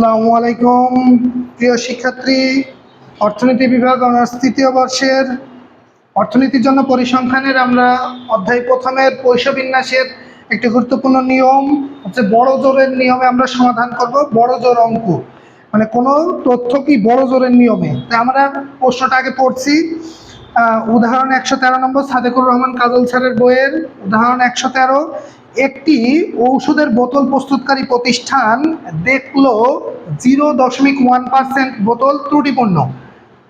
আসসালামু আলাইকুম। প্রিয় শিক্ষার্থী, অর্থনীতি বিভাগ অনার্স তৃতীয় বর্ষের অর্থনীতির জন্য পরিসংখ্যানের আমরা অধ্যায় প্রথমের পৈশ বিন্যাসের একটি গুরুত্বপূর্ণ নিয়ম, হচ্ছে বড় জোরের নিয়মে আমরা সমাধান করব, বড় জোর অঙ্ক। মানে কোনো তথ্য কি বড় জোরের নিয়মে? তাই আমরা প্রশ্নটা আগে পড়ছি। উদাহরণ একশো তেরো নম্বর সাদেকুর রহমান কাজল স্যারের বইয়ের উদাহরণ একশো তেরো। একটি ঔষধের বোতল প্রস্তুতকারী প্রতিষ্ঠান দেখল জিরো দশমিক ওয়ান পার্সেন্ট বোতল ত্রুটিপূর্ণ।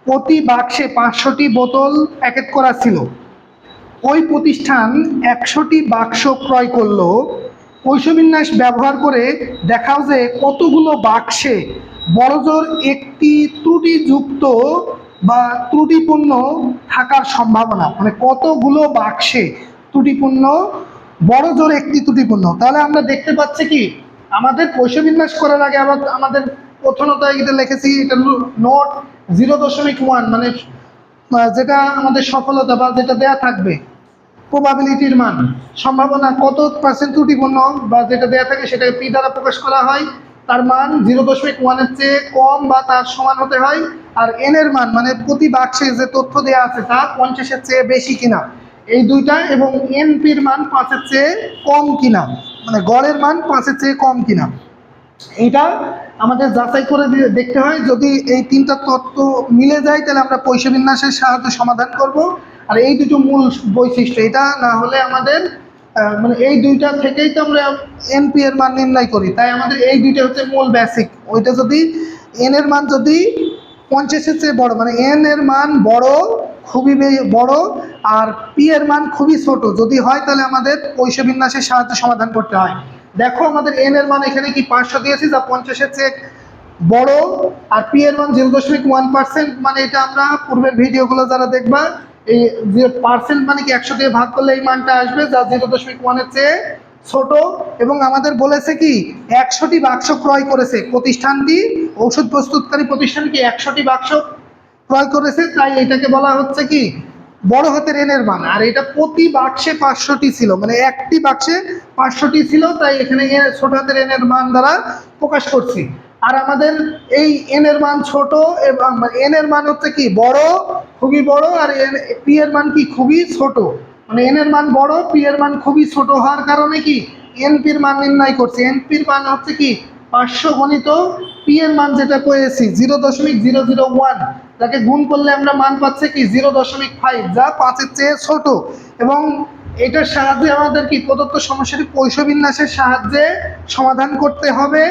প্রতি বাক্সে পাঁচশোটি বোতল প্যাকেট করা ছিল। ওই প্রতিষ্ঠান একশোটি বাক্স ক্রয় করল। পৈশবিন্যাস ব্যবহার করে দেখাও যে কতগুলো বাক্সে বড়জোর একটি ত্রুটিযুক্ত বা ত্রুটিপূর্ণ থাকার সম্ভাবনা। মানে কতগুলো বাক্সে ত্রুটিপূর্ণ বড় জোর একটি ত্রুটিপূর্ণ। তাহলে আমরা দেখতে পাচ্ছি কি? আমাদের পৈশবিন্যাস করার আগে আবার আমাদের প্রথমত এটা লিখেছি এটা নোট জিরো দশমিক ওয়ান মানে যেটা আমাদের সফলতা বা যেটা দেয়া থাকবে প্রবাবিলিটির মান। সম্ভাবনা কত পার্সেন্ট ত্রুটিপূর্ণ বা যেটা দেয়া থাকে সেটাকে পি দ্বারা প্রকাশ করা হয়, তার মান জিরো দশমিক ওয়ানের চেয়ে কম বা তার সমান হতে হয়, আর এন এর মান মানে প্রতি বাক্সে যে তথ্য দেওয়া আছে তা পঞ্চাশের চেয়ে বেশি কিনা। এই দুইটা এবং এনপির মান পাঁচের চেয়ে কম কিনা? মানে গড়ের মান পাঁচের চেয়ে কম কিনা? এটা আমাদের যাচাই করে দেখতে হয়। যদি এই তিনটা তত্ত্ব মিলে যায়, তাহলে আমরা পয়সা বিন্যাসের সাহায্যে সমাধান করব। আর এই দুটো মূল বৈশিষ্ট্য, এটা না হলে আমাদের মানে এই দুইটা থেকেই তো আমরা এনপি এর মান নির্ণয় করি। তাই আমাদের এই দুইটা হচ্ছে মূল বেসিক ওইটা যদি এন এর মান যদি পঞ্চাশের চেয়ে বড় মানে এন এর মান বড় খুবই বড় আর পি এর মান খুবই ছোট। যদি হয় তাহলে আমাদের পয়সা বিন্যাসের সাহায্যে সমাধান করতে হয়। দেখো আমাদের এন এর মান এখানে কি পাঁচশো দিয়েছি? যা পঞ্চাশের চেয়ে বড়। আর পি এর মান জিরো দশমিক ওয়ান পার্সেন্ট মানে এটা আমরা পূর্বের ভিডিওগুলো যারা দেখবা, এই যে পার্সেন্ট মানে কি একশো দিয়ে ভাগ করলে এই মানটা আসবে, যা জিরো দশমিক ওয়ানের চেয়ে ছোট। এবং আমাদের বলেছে কি, একশোটি বাক্স ক্রয় করেছে। প্রতিষ্ঠানটি ঔষধ প্রস্তুতকারী প্রতিষ্ঠানটি একশোটি বাক্স ক্রয় করেছে, তাই এটাকে বলা হচ্ছে কি, বড় হাতের এনের মান আর এটা প্রতি বাক্সে পাঁচশোটি ছিল মানে একটি বাক্সে পাঁচশোটি ছিল, তাই এখানে ছোট হাতের এনের মান দ্বারা প্রকাশ করছি। আর আমাদের এই এনের মান ছোট এবং এন এর মান হচ্ছে কি, বড়, খুবই বড়, আর এন পি এর মান কি, খুবই ছোট। মানে এন এর মান বড় পি এর মান খুবই ছোট হওয়ার কারণে কি, এনপির মান নির্ণয় করছি। এনপির মান হচ্ছে কি, পাঁচশো গণিত পি এর মান যেটা পেয়েছি, জিরো দশমিক জিরো জিরো ওয়ান। যাকে গুণ করলে আমরা মান পাচ্ছি কি? জিরো দশমিক ফাইভ যা পাঁচের চেয়ে ছোট। এবং এটার সাহায্যে আমাদের কি? প্রদত্ত সমস্যাটি পৈশবিন্যাসের সাহায্যে সমাধান করতে হবে।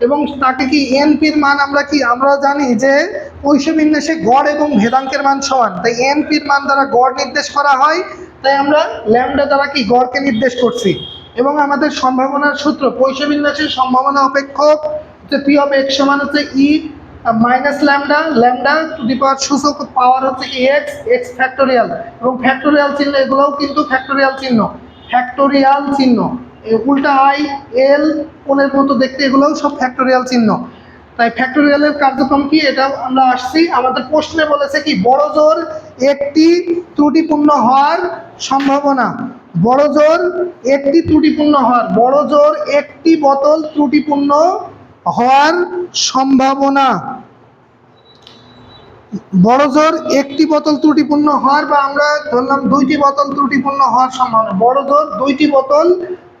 এবং তাকে কি? এনপির মান আমরা কি? আমরা জানি যে পৈশবিন্যাসে গড় এবং ভেদাঙ্কের মান সমান। তাই এনপির মান দ্বারা গড় নির্দেশ করা হয়। তাই আমরা ল্যামডা দ্বারা কি? গড়কে নির্দেশ করছি। এবং আমাদের সম্ভাবনার সূত্র পৈশবিন্যাসের সম্ভাবনা অপেক্ষক যে পি অফ এক্স সমান হচ্ছে e minus lambda lambda to the power সূচক পাওয়ার হচ্ছে এক্স এক্স ফ্যাক্টোরিয়াল এবং ফ্যাক্টোরিয়াল চিহ্ন এগুলোও কিন্তু ফ্যাক্টোরিয়াল চিহ্ন। ফ্যাক্টোরিয়াল চিহ্ন। উল্টা আই এল কোণের মতো দেখতে এগুলোও সব ফ্যাক্টোরিয়াল চিহ্ন। তাই ফ্যাক্টোরিয়ালের কার্যক্রম কি? এটা আমরা আসছি। আমাদের প্রশ্নে বলেছে কি, বড় জোর একটি ত্রুটিপূর্ণ হওয়ার সম্ভাবনা। বড় জোর একটি ত্রুটিপূর্ণ হওয়ার। বড় জোর একটি বোতল ত্রুটিপূর্ণ হওয়ার সম্ভাবনা। বড় জোর একটি বোতল ত্রুটিপূর্ণ হওয়ার বা আমরা ধরলাম দুইটি বোতল ত্রুটিপূর্ণ হওয়ার সম্ভাবনা। বড় জোর দুইটি বোতল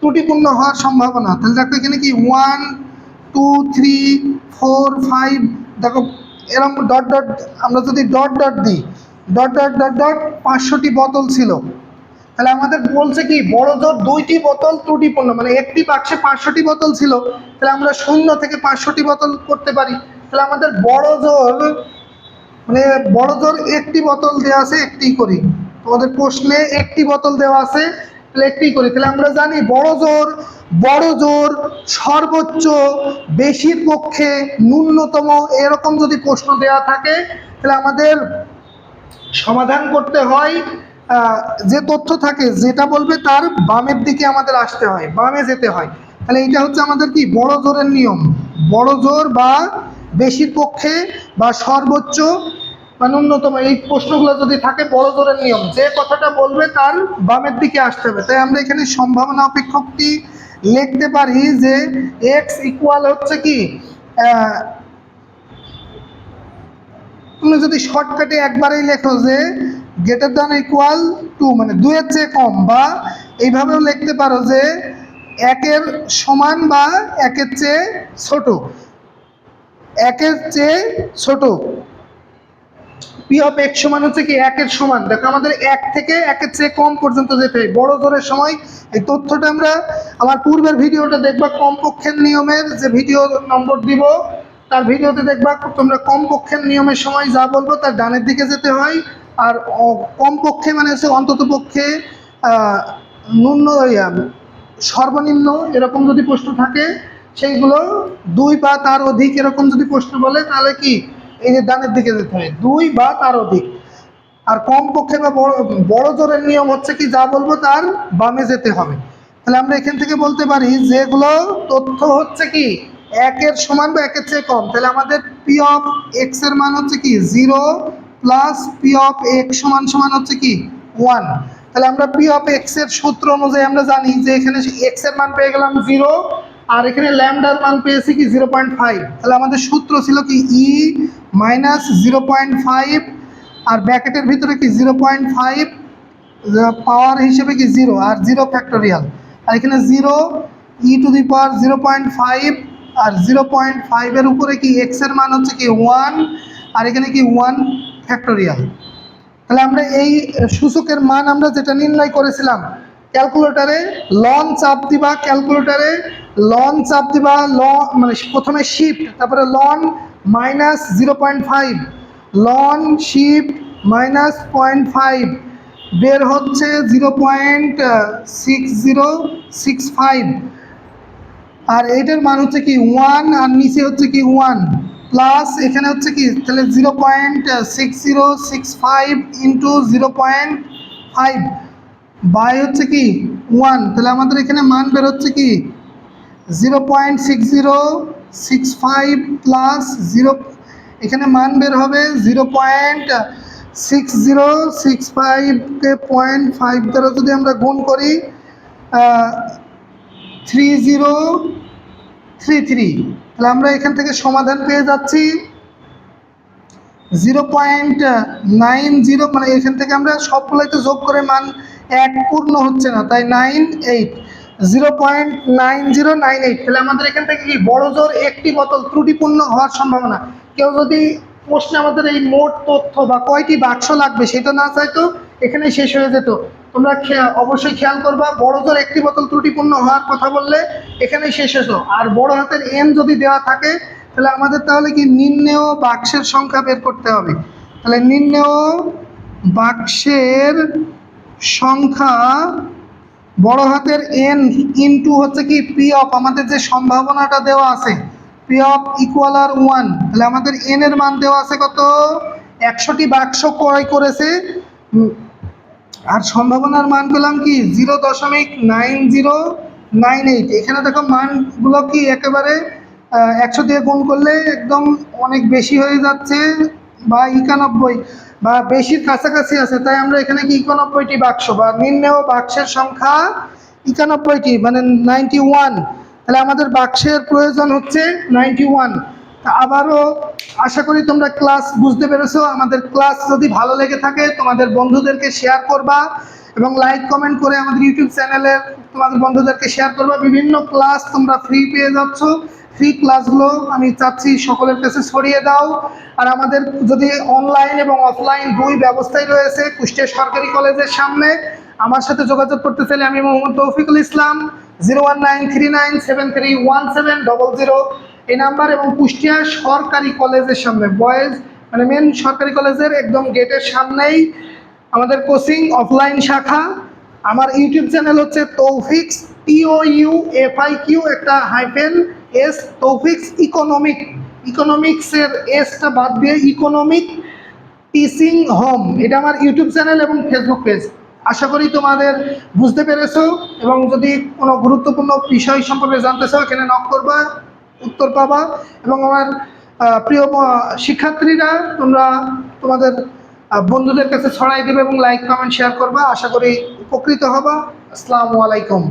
ত্রুটিপূর্ণ হওয়ার সম্ভাবনা। তাহলে দেখো এখানে কি? One two three four five দেখো এরকম ডট ডট আমরা যদি ডট ডট দিই ডট ডট ডট ডট পাঁচশোটি বোতল ছিল। তাহলে আমাদের বলছে কি, বড় জোর দুইটি বোতল ত্রুটিপূর্ণ মানে একটি বাক্সে পাঁচশোটি বোতল ছিল, তাহলে আমরা শূন্য থেকে পাঁচশোটি বোতল করতে পারি। তাহলে আমাদের বড় জোর মানে বড় জোর একটি বোতল দেওয়া আছে, একটি করি। তোমাদের প্রশ্নে একটি বোতল দেওয়া আছে, তাহলে একটি করি। তাহলে আমরা জানি বড় জোর বড় জোর সর্বোচ্চ বেশির পক্ষে ন্যূনতম এরকম যদি প্রশ্ন দেওয়া থাকে, তাহলে আমাদের সমাধান করতে হয় যে তথ্য থাকে, যেটা বলবে তার বামের দিকে আমাদের আসতে হয়, বামে যেতে হয়। তাহলে এটা হচ্ছে আমাদের কি? বড় জোরের নিয়ম। বড় জোর বা বেশির পক্ষে বা সর্বোচ্চ বা ন্যূনতম। এই প্রশ্নগুলো যদি থাকে, বড় জোরের নিয়ম। যে কথাটা বলবে তার বামের দিকে আসতে হবে। তাই আমরা এখানে সম্ভাবনা অপেক্ষকটি লিখতে পারি যে এক্স ইকুয়াল হচ্ছে কি? তুমি যদি শর্টকাটে একবারেই লেখো যে গ্রেটার দ্যান ইকুয়াল টু মানে দুয়ের চেয়ে কম, বা এইভাবেও লিখতে পারো যে একের সমান বা একের চেয়ে ছোট। একের চেয়ে ছোট। পি অফ এক্স সমান হচ্ছে কি একের সমান। দেখো আমাদের এক থেকে একের চেয়ে কম পর্যন্ত যেতে হয়। বড় জোরের সময় এই তথ্যটা আমরা আমার পূর্বের ভিডিওটা দেখবা কমপক্ষের নিয়মের যে ভিডিও নম্বর দিব, তার ভিডিওতে দেখবা তোমরা কমপক্ষের নিয়মের সময় যা বলব তার ডানের দিকে যেতে হয়। আর কমপক্ষে মানে হচ্ছে অন্তত পক্ষে ন্যূন সর্বনিম্ন এরকম যদি প্রশ্ন থাকে, সেইগুলো দুই বা তার অধিক এরকম যদি প্রশ্ন বলে, তাহলে কি? এই যে ডানের দিকে যেতে হয় দুই বা তার অধিক। আর কম পক্ষে বা বড় জোরের নিয়ম হচ্ছে কি, যা বলব তার বামে যেতে হবে। তাহলে আমরা এখান থেকে বলতে পারি যেগুলো তথ্য হচ্ছে কি, একের সমান বা একের চেয়ে কম। তাহলে আমাদের পি অফ এক্সের মান হচ্ছে কি zero plus P of x সমান সমান হচ্ছে কি? ওয়ান তাহলে আমরা পি অফ এক্সের সূত্র অনুযায়ী আমরা জানি যে এখানে এক্সের মান পেয়ে গেলাম জিরো আর এখানে ল্যামডার মান পেয়েছি কি জিরো পয়েন্ট ফাইভ তাহলে আমাদের সূত্র ছিল কি e minus zero point five আর ব্র্যাকেটের ভিতরে কি জিরো পয়েন্ট ফাইভ পাওয়ার হিসেবে কি জিরো আর জিরো ফ্যাক্টোরিয়াল আর এখানে zero e to the power zero point five R zero point ফাইভের উপরে কি এক্সের মান হচ্ছে কি ওয়ান আর এখানে কি ওয়ান ফ্যাক্টোরিয়াল তাহলে আমরা এই সূচকের মান আমরা যেটা নির্ণয় করেছিলাম ক্যালকুলেটারে লন চাপ দিবা ক্যালকুলেটারে লন চাপ দিবা ল মানে প্রথমে শিফট তারপরে ln minus zero point five ln shift minus point five বের হচ্ছে zero point six zero six five আর এইটার মান হচ্ছে কি ওয়ান আর নিচে হচ্ছে কি ওয়ান প্লাস এখানে হচ্ছে কি, তাহলে zero point six zero six five into zero point five by হচ্ছে কি ওয়ান তাহলে আমাদের এখানে মান বের হচ্ছে কি zero point six zero six five plus zero এখানে মান বের হবে zero point six zero six ফাইভকে point five দ্বারা যদি আমরা গুণ করি থ্রি জিরো থ্রি থ্রি। তাহলে আমরা এখান থেকে সমাধান পেয়ে যাচ্ছি। জিরো পয়েন্ট নাইন জিরো মানে এখান থেকে আমরা সবগুলোই তো যোগ করে মান এক পূর্ণ হচ্ছে না, তাই nine eight. Zero point nine zero nine eight, তাহলে আমাদের এখান থেকে কি বড় জোর একটি বোতল ত্রুটিপূর্ণ হওয়ার সম্ভাবনা? কেউ যদি প্রশ্নে আমাদের এই মোট তথ্য বা কয়টি বাক্স লাগবে সেটা না চাইতো এখানে শেষ হয়ে যেত। তোমরা অবশ্যই খেয়াল করবা, বড় জোর একটি বোতল ত্রুটিপূর্ণ হওয়ার কথা বললে এখানেই শেষ হতো আর বড় হাতের এন যদি দেওয়া থাকে, তাহলে আমাদের তাহলে কি নিম্নেও বাক্সের সংখ্যা বের করতে হবে? তাহলে নিম্নেও বাক্সের সংখ্যা বড় হাতের এন ইনটু হচ্ছে কি পি অফ আমাদের যে সম্ভাবনাটা দেওয়া আছে P of equal R one তাহলে আমাদের এন এর মান দেওয়া আছে কত? একশোটি বাক্স ক্রয় করেছে আর সম্ভাবনার মান পেলাম কি? জিরো দশমিক নাইন জিরো নাইন এইট। এখানে দেখো মানগুলো কি একেবারে একশো দিয়ে গুণ করলে একদম অনেক বেশি হয়ে যাচ্ছে বা একানব্বই বা বেশির কাছাকাছি আছে। তাই আমরা এখানে কি একানব্বইটি বাক্স বা নিম্নেও বাক্সের সংখ্যা একানব্বইটি মানে নাইনটি ওয়ান। তাহলে আমাদের বাক্সের প্রয়োজন হচ্ছে নাইনটি ওয়ান। আবারও আশা করি তোমরা ক্লাস বুঝতে পেরেছ। আমাদের ক্লাস যদি ভালো লেগে থাকে, তোমাদের বন্ধুদেরকে শেয়ার করবা এবং লাইক কমেন্ট করে আমাদের ইউটিউব চ্যানেলে তোমাদের বন্ধুদেরকে শেয়ার করবা। বিভিন্ন ক্লাস তোমরা ফ্রি পেয়ে যাচ্ছ। ফ্রি ক্লাসগুলো আমি চাচ্ছি সকলের কাছে ছড়িয়ে দাও। আর আমাদের যদি অনলাইন এবং অফলাইন দুই ব্যবস্থাই রয়েছে, কুষ্টিয়া সরকারি কলেজের সামনে, আমার সাথে যোগাযোগ করতে চাইলে আমি Mohammad Taufiqul Islam zero one nine three nine seven three one seven double zero এই নাম্বার এবং কুষ্টিয়া সরকারি কলেজের সামনে বয়েজ মানে মেন সরকারি কলেজের একদম গেটের সামনেই আমাদের কোচিং অফলাইন শাখা। আমার ইউটিউব চ্যানেল হচ্ছে Taufiqs T O U F I Q একটা হাইফেন এস তৌফিক্স ইকোনমিক ইকোনমিক্সের এসটা বাদ দিয়ে ইকোনমিক টিচিং হোম এটা আমার ইউটিউব চ্যানেল এবং ফেসবুক পেজ আশা করি তোমাদের বুঝতে পেরেছ এবং যদি কোনো গুরুত্বপূর্ণ বিষয় সম্পর্কে জানতে চাও, এখানে নক করবা। উত্তর পাবা এবং আমার প্রিয় শিক্ষার্থীরা, তোমরা তোমাদের বন্ধুদের কাছে ছড়াই দেবে এবং লাইক কমেন্ট শেয়ার করবা। আশা করি উপকৃত হবা। আসসালামু আলাইকুম।